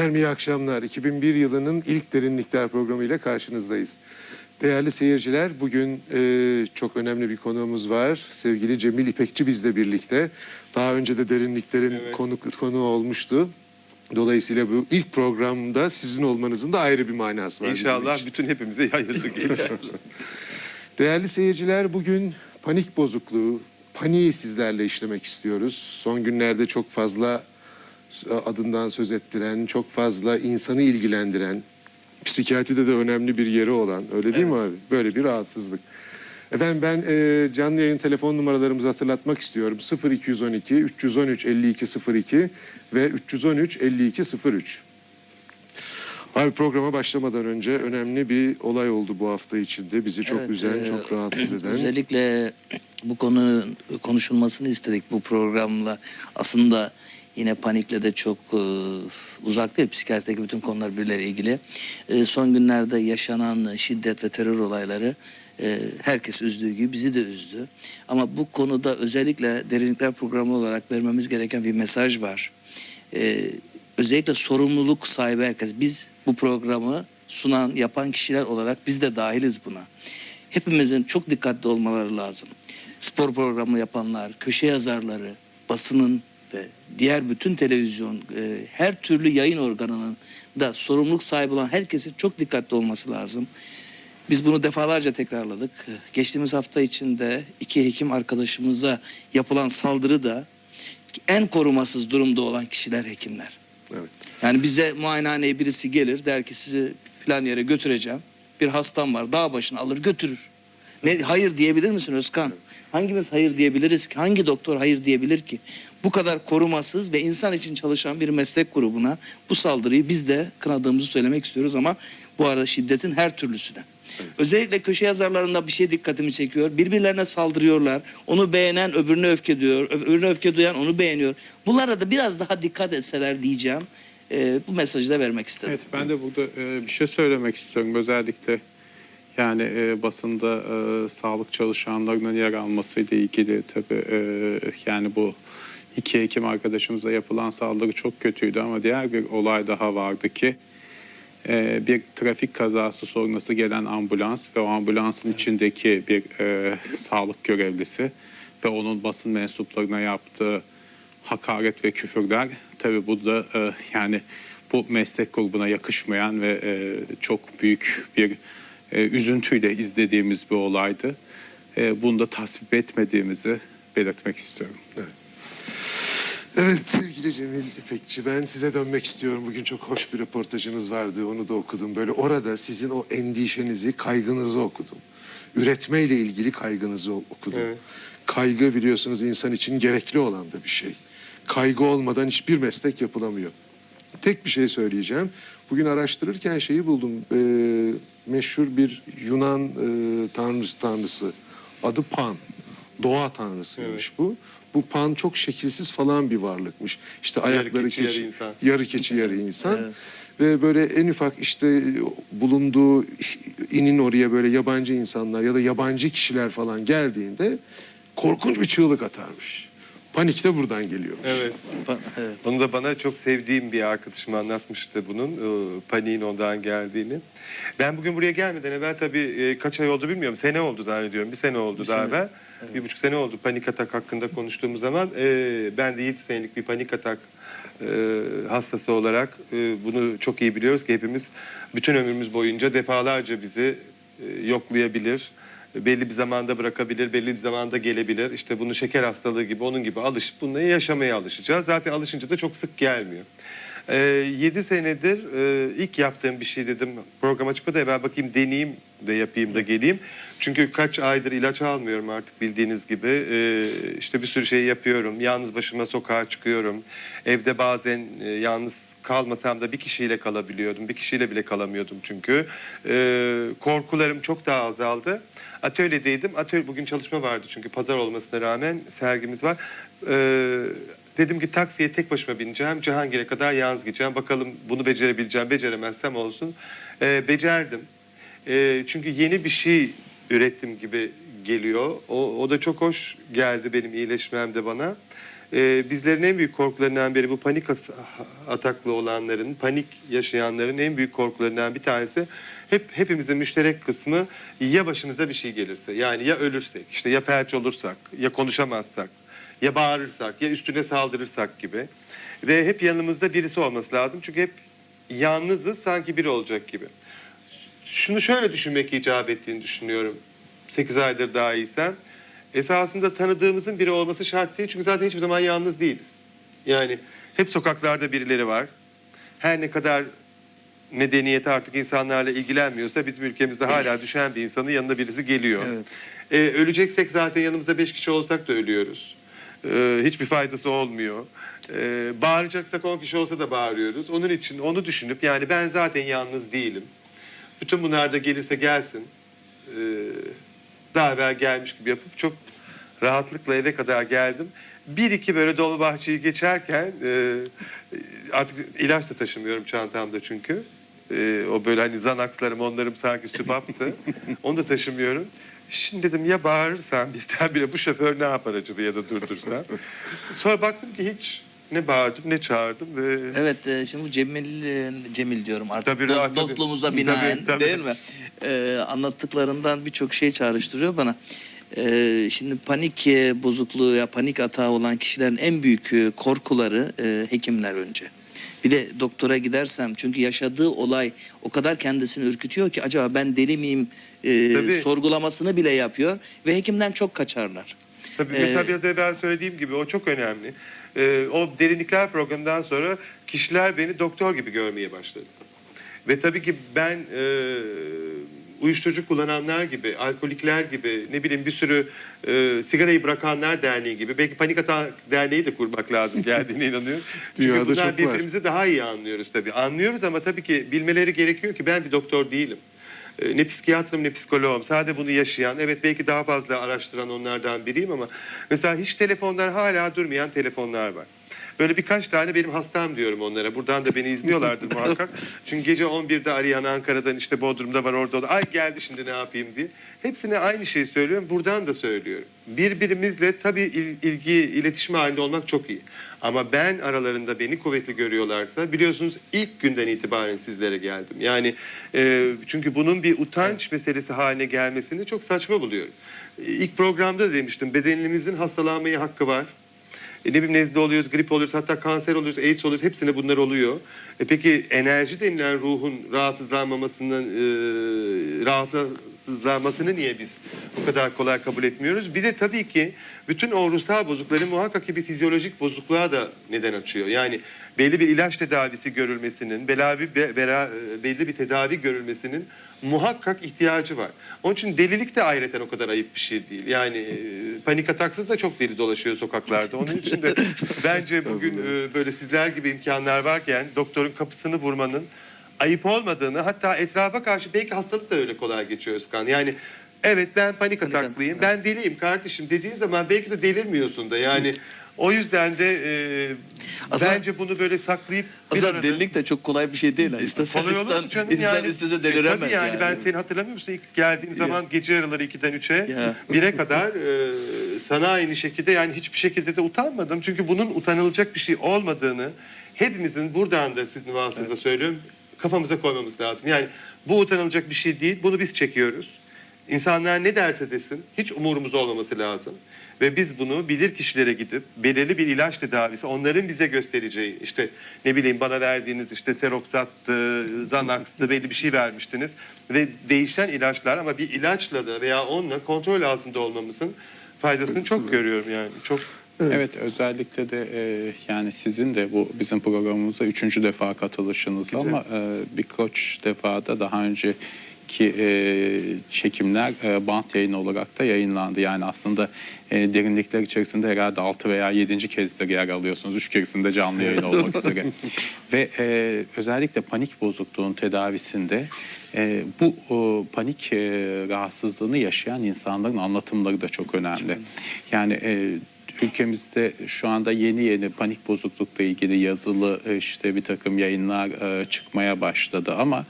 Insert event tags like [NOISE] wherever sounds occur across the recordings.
Efendim iyi akşamlar. 2001 yılının ilk Derinlikler programı ile karşınızdayız. Değerli seyirciler, bugün e, çok önemli bir konuğumuz var. Sevgili Cemil İpekçi bizle birlikte. Daha önce de Derinlikler'in konuk konuğu olmuştu. Dolayısıyla bu ilk programda sizin olmanızın da ayrı bir manası var İnşallah bütün hepimize [LAUGHS] gelir. Değerli seyirciler bugün panik bozukluğu, paniği sizlerle işlemek istiyoruz. Son günlerde çok fazla adından söz ettiren, çok fazla insanı ilgilendiren, psikiyatride de önemli bir yeri olan, öyle değil mi abi? Böyle bir rahatsızlık. Efendim ben e, canlı yayın telefon numaralarımızı hatırlatmak istiyorum. 0212 313 52 02 ve 313 52 03. Abi programa başlamadan önce önemli bir olay oldu bu hafta içinde. Bizi çok Evet, üzen, e, çok rahatsız eden. Özellikle bu konunun konuşulmasını istedik bu programla. Aslında yine panikle de çok e, uzak değil. Psikiyatrideki bütün konular birbirleriyle ilgili. E, son günlerde yaşanan şiddet ve terör olayları e, herkes üzdüğü gibi bizi de üzdü. Ama bu konuda özellikle derinlikler programı olarak vermemiz gereken bir mesaj var. E, özellikle sorumluluk sahibi herkes. Biz bu programı sunan, yapan kişiler olarak biz de dahiliz buna. Hepimizin çok dikkatli olmaları lazım. Spor programı yapanlar, köşe yazarları, basının ve diğer bütün televizyon, e, her türlü yayın organının da sorumluluk sahibi olan herkesin çok dikkatli olması lazım. Biz bunu defalarca tekrarladık. Geçtiğimiz hafta içinde iki hekim arkadaşımıza yapılan saldırı da en korumasız durumda olan kişiler hekimler. Evet. Yani bize muayenehaneye birisi gelir der ki sizi filan yere götüreceğim. Bir hastam var dağ başına alır götürür. Ne, hayır diyebilir misin Özkan? Hangimiz hayır diyebiliriz ki? Hangi doktor hayır diyebilir ki? Bu kadar korumasız ve insan için çalışan bir meslek grubuna bu saldırıyı biz de kınadığımızı söylemek istiyoruz ama bu arada şiddetin her türlüsüne. Özellikle köşe yazarlarında bir şey dikkatimi çekiyor. Birbirlerine saldırıyorlar. Onu beğenen öbürüne öfke duyuyor. Öbürüne öfke duyan onu beğeniyor. Bunlara da biraz daha dikkat etseler diyeceğim. Ee, bu mesajı da vermek istedim. evet ben de burada e, bir şey söylemek istiyorum. Özellikle yani e, basında e, sağlık çalışanlarının yer almasıyla ilgili tabii e, yani bu iki hekim arkadaşımıza yapılan saldırı çok kötüydü ama diğer bir olay daha vardı ki e, bir trafik kazası sonrası gelen ambulans ve o ambulansın içindeki bir e, sağlık görevlisi ve onun basın mensuplarına yaptığı hakaret ve küfürler tabii bu da e, yani bu meslek grubuna yakışmayan ve e, çok büyük bir e, üzüntüyle izlediğimiz bir olaydı. E, bunu da tasvip etmediğimizi belirtmek istiyorum. Evet sevgili Cemil İpekçi ben size dönmek istiyorum. Bugün çok hoş bir röportajınız vardı onu da okudum. Böyle orada sizin o endişenizi, kaygınızı okudum. Üretmeyle ilgili kaygınızı okudum. Evet. Kaygı biliyorsunuz insan için gerekli olan da bir şey. Kaygı olmadan hiçbir meslek yapılamıyor. Tek bir şey söyleyeceğim. Bugün araştırırken şeyi buldum. Ee, meşhur bir Yunan e, tanrısı tanrısı. Adı Pan. Doğa tanrısıymış bu. Bu Pan çok şekilsiz falan bir varlıkmış. İşte Yarı ayakları keçi, yarı keçi, insan. yarı keçi, yarı insan. Evet. Ve böyle en ufak işte bulunduğu inin oraya böyle yabancı insanlar ya da yabancı kişiler falan geldiğinde korkunç bir çığlık atarmış. Panik de buradan geliyormuş. Evet. Evet. Onu da bana çok sevdiğim bir arkadaşım anlatmıştı bunun e, paniğin ondan geldiğini. Ben bugün buraya gelmeden evvel tabii e, kaç ay oldu bilmiyorum. Sene oldu zannediyorum. Bir sene oldu Bir daha sene, evvel. Bir buçuk sene oldu panik atak hakkında konuştuğumuz zaman. E, ben de 7 senelik bir panik atak hastası olarak bunu çok iyi biliyoruz ki hepimiz bütün ömrümüz boyunca defalarca bizi yoklayabilir belli bir zamanda bırakabilir, belli bir zamanda gelebilir. İşte bunu şeker hastalığı gibi, onun gibi alışıp bununla yaşamaya alışacağız. Zaten alışınca da çok sık gelmiyor. Ee, 7 senedir e, ilk yaptığım bir şey dedim. Programa çıkmadı evvel bakayım deneyeyim de yapayım da geleyim. Çünkü kaç aydır ilaç almıyorum artık bildiğiniz gibi. Ee, işte bir sürü şey yapıyorum. Yalnız başıma sokağa çıkıyorum. Evde bazen e, yalnız kalmasam da bir kişiyle kalabiliyordum. Bir kişiyle bile kalamıyordum çünkü. Ee, korkularım çok daha azaldı. Atölyedeydim. Atölye bugün çalışma vardı çünkü pazar olmasına rağmen sergimiz var. Ee, dedim ki taksiye tek başıma bineceğim. Cihangir'e kadar yalnız gideceğim. Bakalım bunu becerebileceğim. Beceremezsem olsun. Ee, becerdim. Ee, çünkü yeni bir şey ürettim gibi geliyor. O, o da çok hoş geldi benim iyileşmem de bana. E, bizlerin en büyük korkularından biri bu panik ataklı olanların, panik yaşayanların en büyük korkularından bir tanesi hep hepimizin müşterek kısmı ya başımıza bir şey gelirse yani ya ölürsek işte ya felç olursak ya konuşamazsak ya bağırırsak ya üstüne saldırırsak gibi ve hep yanımızda birisi olması lazım çünkü hep yalnızız sanki biri olacak gibi. Şunu şöyle düşünmek icap ettiğini düşünüyorum. 8 aydır daha iyisen. Esasında tanıdığımızın biri olması şart değil. Çünkü zaten hiçbir zaman yalnız değiliz. Yani hep sokaklarda birileri var. Her ne kadar medeniyeti artık insanlarla ilgilenmiyorsa bizim ülkemizde hala düşen bir insanın yanına birisi geliyor. Evet. Ee, öleceksek zaten yanımızda beş kişi olsak da ölüyoruz. Ee, hiçbir faydası olmuyor. Ee, bağıracaksak on kişi olsa da bağırıyoruz. Onun için onu düşünüp yani ben zaten yalnız değilim. Bütün bunlar da gelirse gelsin. Ee, daha evvel gelmiş gibi yapıp çok rahatlıkla eve kadar geldim. Bir iki böyle dolu bahçeyi geçerken e, artık ilaç da taşımıyorum çantamda çünkü. E, o böyle hani zanakslarım onlarım sanki sübaptı. [LAUGHS] Onu da taşımıyorum. Şimdi dedim ya bağırırsam birdenbire bu şoför ne yapar acaba ya da durdursam. Sonra baktım ki hiç ne bağırdım ne çağırdım ve Evet e, şimdi bu Cemil e, Cemil diyorum artık Tabii, Dost- tabii. dostluğumuza binaen Tabii, tabii. değil mi? E, anlattıklarından birçok şey çağrıştırıyor bana. E, şimdi panik e, bozukluğu ya panik atağı olan kişilerin en büyük e, korkuları e, hekimler önce. Bir de doktora gidersem çünkü yaşadığı olay o kadar kendisini ürkütüyor ki acaba ben deli miyim e, Tabii. sorgulamasını bile yapıyor ve hekimden çok kaçarlar. Tabii Ee, mesela biraz evvel söylediğim gibi o çok önemli. Ee, o derinlikler programından sonra kişiler beni doktor gibi görmeye başladı. Ve tabii ki ben e, uyuşturucu kullananlar gibi, alkolikler gibi, ne bileyim bir sürü e, sigarayı bırakanlar derneği gibi, belki panik atak derneği de kurmak lazım geldiğine inanıyorum. [LAUGHS] Çünkü bunlar çok var. birbirimizi daha iyi anlıyoruz tabii. Anlıyoruz ama tabii ki bilmeleri gerekiyor ki ben bir doktor değilim. E, Ne psikiyatrım ne psikoloğum. Sadece bunu yaşayan, evet belki daha fazla araştıran onlardan biriyim ama mesela hiç telefonlar hala durmayan telefonlar var. Böyle birkaç tane benim hastam diyorum onlara. Buradan da beni izliyorlardır [LAUGHS] muhakkak. Çünkü gece 11'de arayan Ankara'dan işte Bodrum'da var orada. Ay geldi şimdi ne yapayım diye. Hepsine aynı şeyi söylüyorum. Buradan da söylüyorum. Birbirimizle tabii il- ilgi, iletişim halinde olmak çok iyi. Ama ben aralarında beni kuvvetli görüyorlarsa biliyorsunuz ilk günden itibaren sizlere geldim. Yani e, çünkü bunun bir utanç meselesi haline gelmesini çok saçma buluyorum. İlk programda da demiştim bedenimizin hastalanmaya hakkı var. E, ne bileyim nezle oluyoruz, grip oluyoruz, hatta kanser oluyoruz, AIDS oluyoruz. Hepsine bunlar oluyor. E peki enerji denilen ruhun rahatsızlanmamasının, e, rahatsızlanmasını niye biz bu kadar kolay kabul etmiyoruz? Bir de tabii ki bütün o ruhsal bozuklukların muhakkak ki bir fizyolojik bozukluğa da neden açıyor. Yani belli bir ilaç tedavisi görülmesinin, belli bir, bera- belli bir tedavi görülmesinin muhakkak ihtiyacı var. Onun için delilik de ayrıca o kadar ayıp bir şey değil. Yani e, panik ataksız da çok deli dolaşıyor sokaklarda. Onun için de [LAUGHS] bence bugün e, böyle sizler gibi imkanlar varken doktorun kapısını vurmanın ayıp olmadığını hatta etrafa karşı belki hastalık da öyle kolay geçiyor Özkan. Yani evet ben panik ataklıyım, atak, ben deliyim kardeşim dediğin zaman belki de delirmiyorsun da yani o yüzden de e, Aslında- bence bunu böyle saklayıp bir Aslında arada- delilik de çok kolay bir şey değil. İstesen Kolay insan, canım insan yani? istese E, deliremez tabii yani, yani. ben seni hatırlamıyor musun? İlk geldiğim zaman gece yarıları 2'den 3'e Ya. 1'e kadar e, sana aynı şekilde yani hiçbir şekilde de utanmadım. Çünkü bunun utanılacak bir şey olmadığını hepimizin buradan da sizin vasıtanızda söylüyorum kafamıza koymamız lazım. Yani bu utanılacak bir şey değil. Bunu biz çekiyoruz. İnsanlar ne derse desin hiç umurumuz olmaması lazım. Ve biz bunu bilir kişilere gidip belirli bir ilaç tedavisi onların bize göstereceği işte ne bileyim bana verdiğiniz işte seroksattı, zanaxtı belli bir şey vermiştiniz. Ve değişen ilaçlar ama bir ilaçla da veya onunla kontrol altında olmamızın faydasını çok görüyorum yani. Çok Evet. özellikle de e, yani sizin de bu bizim programımıza üçüncü defa katılışınız ama e, birkaç defada daha önceki e, çekimler e, bant yayın olarak da yayınlandı. Yani aslında e, derinlikler içerisinde herhalde 6 veya 7. kezdir yer alıyorsunuz. Üç keresinde canlı yayın [LAUGHS] olmak üzere. Ve e, özellikle panik bozukluğun tedavisinde e, bu o, panik e, rahatsızlığını yaşayan insanların anlatımları da çok önemli. Yani e, ülkemizde şu anda yeni yeni panik bozuklukla ilgili yazılı e, işte bir takım yayınlar e, çıkmaya başladı ama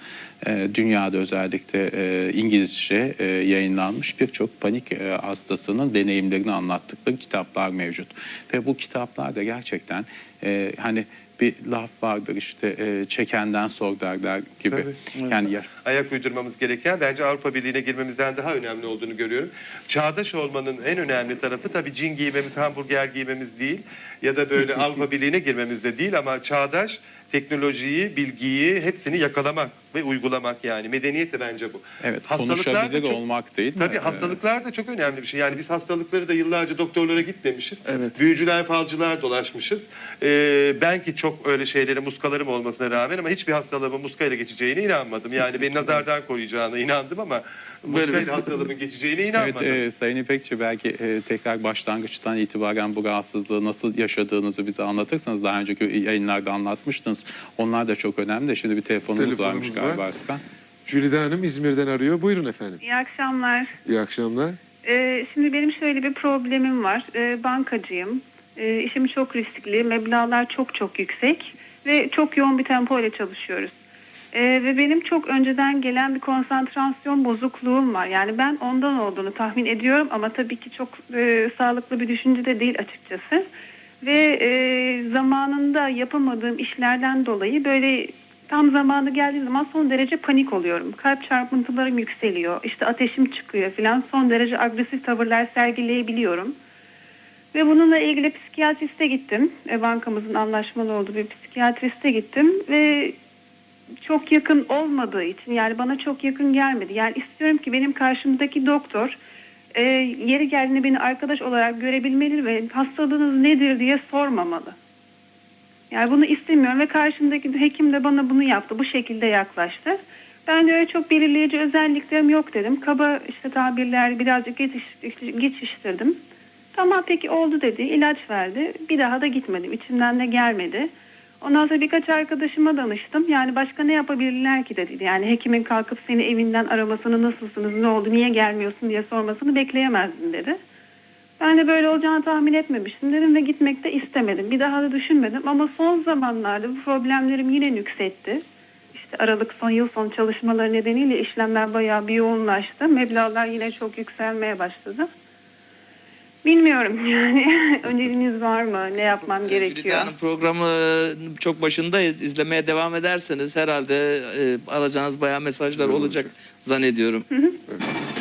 dünyada özellikle e, İngilizce e, yayınlanmış birçok panik e, hastasının deneyimlerini anlattıkları kitaplar mevcut. Ve bu kitaplar da gerçekten e, hani bir laf vardır işte e, çekenden sor derler gibi. Tabii. Yani ya- ayak uydurmamız gereken bence Avrupa Birliği'ne girmemizden daha önemli olduğunu görüyorum. Çağdaş olmanın en önemli tarafı tabii cin giymemiz, hamburger giymemiz değil ya da böyle [LAUGHS] Avrupa Birliği'ne girmemiz de değil ama çağdaş teknolojiyi, bilgiyi hepsini yakalamak ve uygulamak yani medeniyet de bence bu. evet Hastalıklar da konuşabilir çok- olmak değil mi? Tabii E, hastalıklar da çok önemli bir şey. Yani biz hastalıkları da yıllarca doktorlara gitmemişiz. Evet. Büyücüler, falcılar dolaşmışız. Ee, ben ki çok öyle şeylere muskalarım olmasına rağmen ama hiçbir hastalığımın muskayla geçeceğine inanmadım. Yani beni nazardan koruyacağına inandım ama muskayla hastalığımın geçeceğine Evet, inanmadım. e, Sayın İpekçi belki e, tekrar başlangıçtan itibaren bu rahatsızlığı nasıl yaşadığınızı bize anlatırsanız daha önceki yayınlarda anlatmıştınız. Onlar da çok önemli. Şimdi bir telefonumuz, Telefonumuz varmış var. Galiba Özkan. Jülide Hanım İzmir'den arıyor. Buyurun efendim. İyi akşamlar. İyi akşamlar. Ee, şimdi benim şöyle bir problemim var. Ee, bankacıyım. Ee, işim çok riskli. Meblağlar çok çok yüksek. Ve çok yoğun bir tempo ile çalışıyoruz. Ee, ve benim çok önceden gelen bir konsantrasyon bozukluğum var. Yani ben ondan olduğunu tahmin ediyorum ama tabii ki çok e, sağlıklı bir düşünce de değil açıkçası. Ve e, zamanında yapamadığım işlerden dolayı böyle tam zamanı geldiği zaman son derece panik oluyorum. Kalp çarpıntılarım yükseliyor. İşte ateşim çıkıyor falan. Son derece agresif tavırlar sergileyebiliyorum. Ve bununla ilgili psikiyatriste gittim. E, bankamızın anlaşmalı olduğu bir psikiyatriste gittim ve çok yakın olmadığı için yani bana çok yakın gelmedi. Yani istiyorum ki benim karşımdaki doktor e, yeri geldiğinde beni arkadaş olarak görebilmeli ve hastalığınız nedir diye sormamalı. Yani bunu istemiyorum ve karşımdaki hekim de bana bunu yaptı. Bu şekilde yaklaştı. Ben de öyle çok belirleyici özelliklerim yok dedim. Kaba işte tabirler birazcık geçiş, geçiştirdim. Tamam peki oldu dedi. ilaç verdi. Bir daha da gitmedim. İçimden de gelmedi. Ondan sonra birkaç arkadaşıma danıştım. Yani başka ne yapabilirler ki dedi. Yani hekimin kalkıp seni evinden aramasını nasılsınız, ne oldu, niye gelmiyorsun diye sormasını bekleyemezdim dedi. Ben de böyle olacağını tahmin etmemiştim dedim ve gitmek de istemedim. Bir daha da düşünmedim ama son zamanlarda bu problemlerim yine nüksetti. İşte Aralık son yıl son çalışmaları nedeniyle işlemler bayağı bir yoğunlaştı. Meblağlar yine çok yükselmeye başladı. Bilmiyorum [LAUGHS] yani öneriniz var mı? Ne yapmam Jülide gerekiyor? Hanım programı çok başındayız. İzlemeye devam ederseniz herhalde e, alacağınız bayağı mesajlar olacak zannediyorum. Evet.